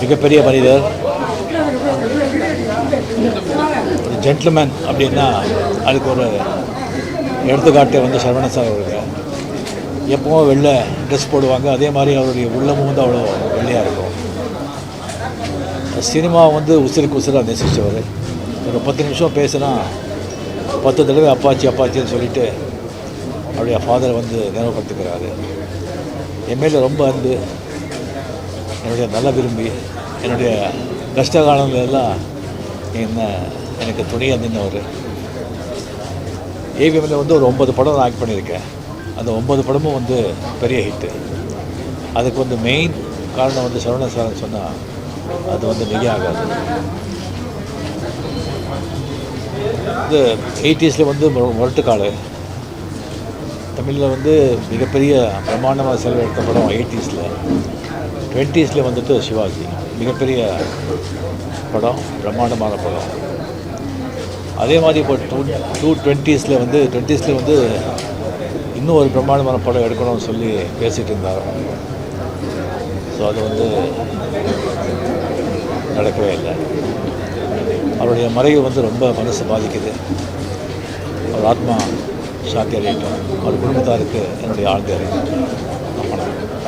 மிகப்பெரிய மனிதர் ஜென்டில்மேன் அப்படின்னா அதுக்கு ஒரு எடுத்துக்காட்டு வந்து சரவண சார் அவர்கள். எப்பவும் வெள்ளை ட்ரெஸ் போடுவாங்க. அதே மாதிரி அவருடைய உள்ளமும் வந்து அவ்வளோ வெள்ளையாக இருக்கும். சினிமா வந்து உசிருக்கு உசிராக நேசித்தவர் ஒரு பத்து நிமிஷம் பேசினா பத்து தடவை அப்பாச்சி அப்பாச்சின்னு சொல்லிட்டு அவருடைய ஃபாதர் வந்து நினைவுபடுத்துக்கிறாரு என் மேலே ரொம்ப அன்பு. என்னுடைய நல்ல விரும்பி என்னுடைய கஷ்ட காலங்களெல்லாம் என்ன எனக்கு துணையாக நின்றவர் ஏவிஎம்மில் வந்து ஒரு ஒன்பது படம் நான் ஆக்ட் பண்ணியிருக்கேன். அந்த ஒன்பது படமும் வந்து பெரிய ஹிட்டு அதுக்கு வந்து மெயின் காரணம் வந்து சரவண சாரன் சொன்னால் அது வந்து மிகையாகாது இந்த எயிட்டிஸில் வந்து முரட்டுக்காடு. தமிழில் வந்து மிகப்பெரிய பிரமாண்டமாக செலவெடுத்த படம் எயிட்டிஸில் டுவெண்ட்டீஸில் வந்துட்டு சிவாஜி. மிகப்பெரிய படம் பிரம்மாண்டமான படம். அதே மாதிரி இப்போ டூ டூ டுவெண்ட்டீஸில் வந்து டுவெண்ட்டீஸில் வந்து இன்னும் ஒரு பிரம்மாண்டமான படம் எடுக்கணும்னு சொல்லி பேசிகிட்டு இருந்தார் ஸோ அது வந்து நடக்கவே இல்லை. அவருடைய மறைவு வந்து ரொம்ப மனசு பாதிக்குது. அவர் ஆத்மா சாந்தி அடையட்டும். அவர் குடும்பத்தாருக்கு என்னுடைய ஆழ்ந்த வணக்கம்